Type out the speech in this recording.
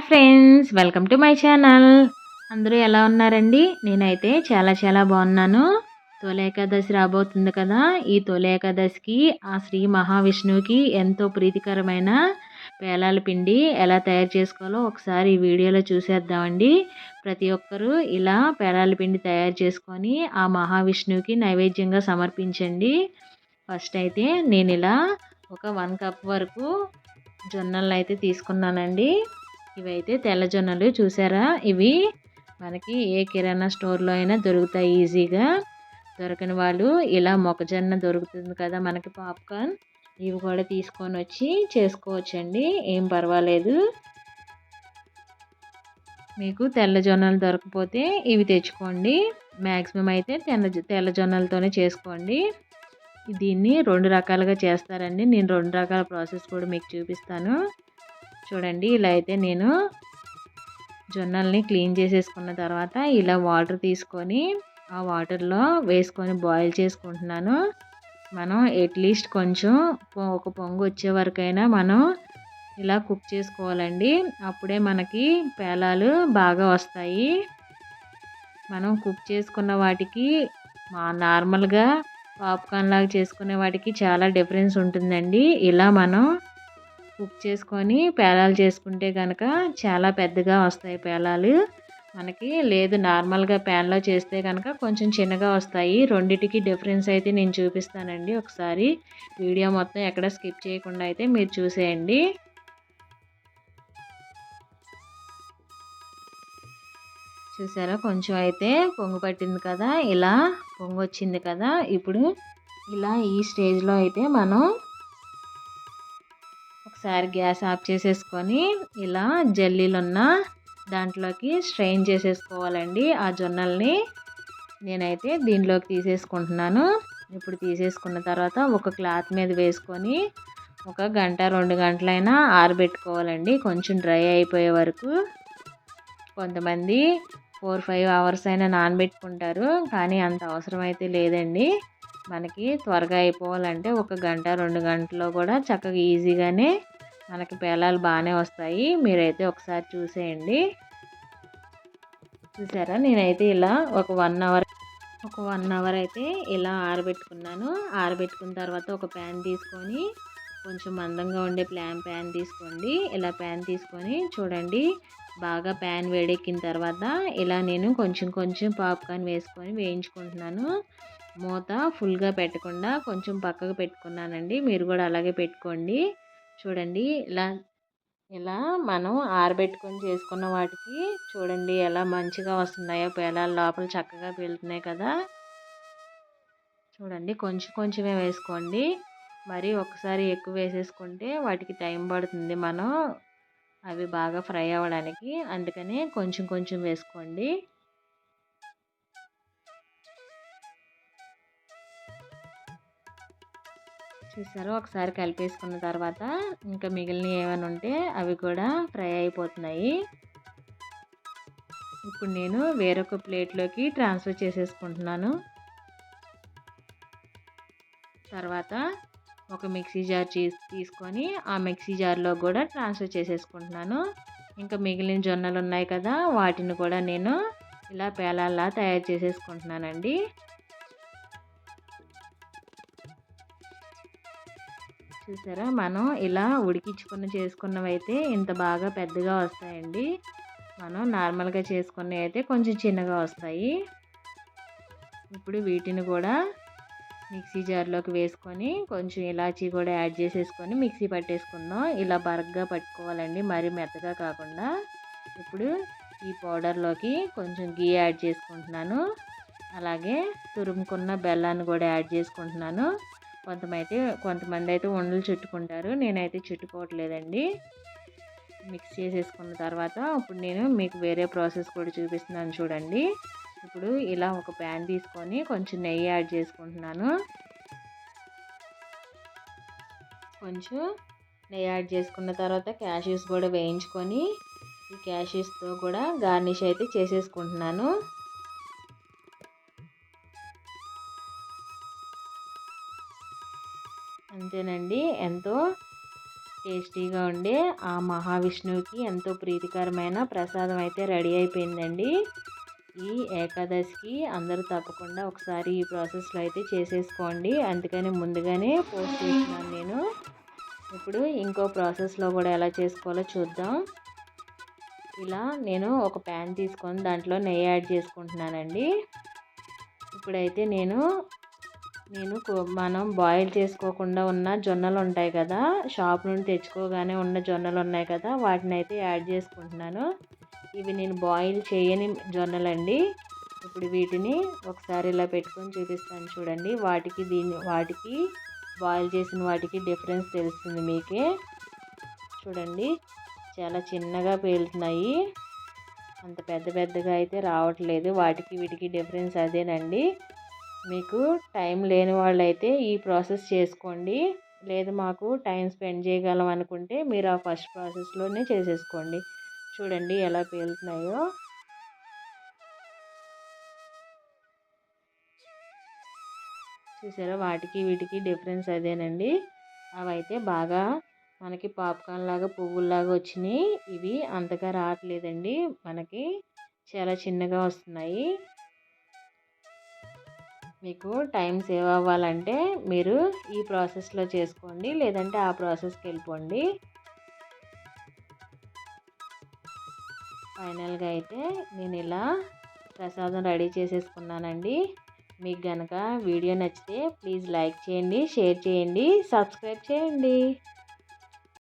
Hi friends welcome to my channel అందరూ ఎలా ఉన్నారండి? నేనైతే చాలా చాలా బాగున్నాను. తొలి ఏకాదశి రాబోతుంది కదా. ఈ తొలి ఏకాదశికి ఆ శ్రీ మహావిష్ణువుకి ఎంతో ప్రీతికరమైన పేలాల పిండి ఎలా తయారు చేసుకోవాలో ఒకసారి ఈ వీడియోలో చూసేద్దామండి. ప్రతి ఒక్కరూ ఇలా పేలాల పిండి తయారు చేసుకొని ఆ మహావిష్ణువుకి నైవేద్యంగా సమర్పించండి. ఫస్ట్ అయితే నేను ఇలా ఒక వన్ కప్ వరకు జొన్నలను అయితే తీసుకున్నానండి. ఇవైతే తెల్లజొన్నలు చూసారా? ఇవి మనకి ఏ కిరాణా స్టోర్లో అయినా దొరుకుతాయి ఈజీగా. దొరకని వాళ్ళు ఇలా మొక్కజొన్న దొరుకుతుంది కదా మనకి పాప్కార్న్. ఇవి కూడా తీసుకొని వచ్చి చేసుకోవచ్చండి. ఏం పర్వాలేదు. మీకు తెల్లజొన్నలు దొరకపోతే ఇవి తెచ్చుకోండి. మ్యాక్సిమం అయితే తెల్ల తెల్లజొన్నలతోనే చేసుకోండి. దీన్ని రెండు రకాలుగా చేస్తారండి. నేను రెండు రకాల ప్రాసెస్ కూడా మీకు చూపిస్తాను. చూడండి ఇలా అయితే నేను జొన్నల్ని క్లీన్ చేసేసుకున్న తర్వాత ఇలా వాటర్ తీసుకొని ఆ వాటర్లో వేసుకొని బాయిల్ చేసుకుంటున్నాను. మనం అట్లీస్ట్ కొంచెం ఒక పొంగు వచ్చే వరకైనా మనం ఇలా కుక్ చేసుకోవాలండి. అప్పుడే మనకి పేలాలు బాగా వస్తాయి. మనం కుక్ చేసుకున్న వాటికి మా నార్మల్గా పాప్కార్న్ లాగా చేసుకునే వాటికి చాలా డిఫరెన్స్ ఉంటుందండి. ఇలా మనం కుక్ చేసుకొని పేలాలు చేసుకుంటే కనుక చాలా పెద్దగా వస్తాయి పేలాలు. మనకి లేదు నార్మల్గా ప్యాన్లో చేస్తే కనుక కొంచెం చిన్నగా వస్తాయి. రెండిటికి డిఫరెన్స్ అయితే నేను చూపిస్తానండి ఒకసారి. వీడియో మొత్తం ఎక్కడ స్కిప్ చేయకుండా అయితే మీరు చూసేయండి. చూసారా? కొంచెం అయితే పొంగు పట్టింది కదా? ఇలా పొంగు వచ్చింది కదా? ఇప్పుడు ఇలా ఈ స్టేజ్లో అయితే మనం ఒకసారి గ్యాస్ ఆఫ్ చేసేసుకొని ఇలా జల్లీలు ఉన్న దాంట్లోకి స్ట్రెయిన్ చేసేసుకోవాలండి. ఆ జొన్నల్ని నేనైతే దీనిలోకి తీసేసుకుంటున్నాను. ఇప్పుడు తీసేసుకున్న తర్వాత ఒక క్లాత్ మీద వేసుకొని ఒక గంట రెండు గంటలైనా ఆరబెట్టుకోవాలండి. కొంచెం డ్రై అయిపోయే వరకు. కొంతమంది ఫోర్ ఫైవ్ అవర్స్ అయినా నానబెట్టుకుంటారు కానీ అంత అవసరం అయితే లేదండి. మనకి త్వరగా అయిపోవాలంటే ఒక గంట రెండు గంటలో కూడా చక్కగా ఈజీగానే మనకి పేలాలు బాగానే వస్తాయి. మీరైతే ఒకసారి చూసేయండి. చూసారా? నేనైతే ఇలా ఒక వన్ అవర్ ఒక వన్ అవర్ అయితే ఇలా ఆరబెట్టుకున్నాను. ఆరబెట్టుకున్న తర్వాత ఒక ప్యాన్ తీసుకొని కొంచెం మందంగా ఉండే ప్లాన్ ప్యాన్ తీసుకోండి. ఇలా ప్యాన్ తీసుకొని చూడండి బాగా ప్యాన్ వేడెక్కిన తర్వాత ఇలా నేను కొంచెం కొంచెం పాప్కార్న్ వేసుకొని వేయించుకుంటున్నాను. మూత ఫుల్గా పెట్టకుండా కొంచెం పక్కకు పెట్టుకున్నానండి. మీరు కూడా అలాగే పెట్టుకోండి. చూడండి ఇలా ఇలా మనం ఆరబెట్టుకొని చేసుకున్న వాటికి చూడండి ఎలా మంచిగా వస్తున్నాయో పేలాలు లోపల చక్కగా పెళ్తున్నాయి కదా. చూడండి కొంచెం కొంచెమే వేసుకోండి. మరి ఒకసారి ఎక్కువ వేసేసుకుంటే వాటికి టైం పడుతుంది మనం. అవి బాగా ఫ్రై అవ్వడానికి. అందుకనే కొంచెం కొంచెం వేసుకోండి. చూసారో. ఒకసారి కలిపేసుకున్న తర్వాత ఇంకా మిగిలిన ఏమైనా ఉంటే అవి కూడా ఫ్రై అయిపోతున్నాయి. ఇప్పుడు నేను వేరొక ప్లేట్లోకి ట్రాన్స్ఫర్ చేసేసుకుంటున్నాను. తర్వాత ఒక మిక్సీ జార్ తీసుకొని ఆ మిక్సీ జార్లో కూడా ట్రాన్స్ఫర్ చేసేసుకుంటున్నాను. ఇంకా మిగిలిన జొన్నలు ఉన్నాయి కదా వాటిని కూడా నేను ఇలా పేలాల్లా తయారు చేసేసుకుంటున్నానండి. చూసారా? మనం ఇలా ఉడికించుకుని చేసుకున్నవి అయితే ఇంత బాగా పెద్దగా వస్తాయండి. మనం నార్మల్గా చేసుకున్నవి అయితే కొంచెం చిన్నగా వస్తాయి. ఇప్పుడు వీటిని కూడా మిక్సీ జార్లోకి వేసుకొని కొంచెం ఇలాచీ కూడా యాడ్ చేసేసుకొని మిక్సీ పట్టేసుకుందాం. ఇలా బరగ్గా పట్టుకోవాలండి. మరీ మెత్తగా కాకుండా. ఇప్పుడు ఈ పౌడర్లోకి కొంచెం గీ యాడ్ చేసుకుంటున్నాను. అలాగే తురుముకున్న బెల్లాన్ని కూడా యాడ్ చేసుకుంటున్నాను. కొంతమైతే కొంతమంది అయితే ఉండలు చుట్టుకుంటారు. నేనైతే చుట్టుకోవట్లేదండి. మిక్స్ చేసేసుకున్న తర్వాత ఇప్పుడు నేను మీకు వేరే ప్రాసెస్ కూడా చూపిస్తున్నాను చూడండి. ఇప్పుడు ఇలా ఒక ప్యాన్ తీసుకొని కొంచెం నెయ్యి యాడ్ చేసుకుంటున్నాను. కొంచెం నెయ్యి యాడ్ చేసుకున్న తర్వాత క్యాషెస్ కూడా వేయించుకొని ఈ క్యాషెస్తో కూడా గార్నిష్ అయితే చేసేసుకుంటున్నాను. అంతేనండి. ఎంతో టేస్టీగా ఉండే ఆ మహావిష్ణువుకి ఎంతో ప్రీతికరమైన ప్రసాదం అయితే రెడీ అయిపోయిందండి. ఈ ఏకాదశికి అందరూ తప్పకుండా ఒకసారి ఈ ప్రాసెస్లో అయితే చేసేసుకోండి. అందుకని ముందుగానే పోస్ట్ చేసినాను నేను. ఇప్పుడు ఇంకో ప్రాసెస్లో కూడా ఎలా చేసుకోవాలో చూద్దాం. ఇలా నేను ఒక ప్యాన్ తీసుకొని దాంట్లో నెయ్యి యాడ్ చేసుకుంటున్నానండి. ఇప్పుడైతే నేను నేను మనం బాయిల్ చేసుకోకుండా ఉన్న జొన్నలు ఉంటాయి కదా షాప్ నుండి తెచ్చుకోగానే ఉన్న జొన్నలు ఉన్నాయి కదా వాటిని అయితే యాడ్ చేసుకుంటున్నాను. ఇవి నేను బాయిల్ చేయని జొన్నలండి. ఇప్పుడు వీటిని ఒకసారి ఇలా పెట్టుకొని చూపిస్తాను చూడండి. వాటికి దీన్ని వాటికి బాయిల్ చేసిన వాటికి డిఫరెన్స్ తెలుస్తుంది మీకే. చూడండి చాలా చిన్నగా పేలుతున్నాయి. అంత పెద్ద పెద్దగా అయితే రావట్లేదు. వాటికి వీటికి డిఫరెన్స్ అదేనండి. మీకు టైం లేని వాళ్ళు అయితే ఈ ప్రాసెస్ చేసుకోండి. లేదు మాకు టైం స్పెండ్ చేయగలం అనుకుంటే మీరు ఆ ఫస్ట్ ప్రాసెస్లోనే చేసేసుకోండి. చూడండి ఎలా పేలుతున్నాయో. చూసారా? వాటికి వీటికి డిఫరెన్స్ అదేనండి. అవైతే బాగా మనకి పాప్కార్న్ లాగా పువ్వుల్లాగా వచ్చినాయి. ఇవి అంతగా రావట్లేదండి. మనకి చాలా చిన్నగా వస్తున్నాయి. మీకు టైం సేవ్ అవ్వాలంటే మీరు ఈ ప్రాసెస్లో చేసుకోండి లేదంటే ఆ ప్రాసెస్కి వెళ్ళిపోండి. ఫైనల్గా అయితే నేను ఇలా ప్రసాదం రెడీ చేసేసుకున్నానండి. మీకు కనుక వీడియో నచ్చితే ప్లీజ్ లైక్ చేయండి షేర్ చేయండి సబ్స్క్రైబ్ చేయండి.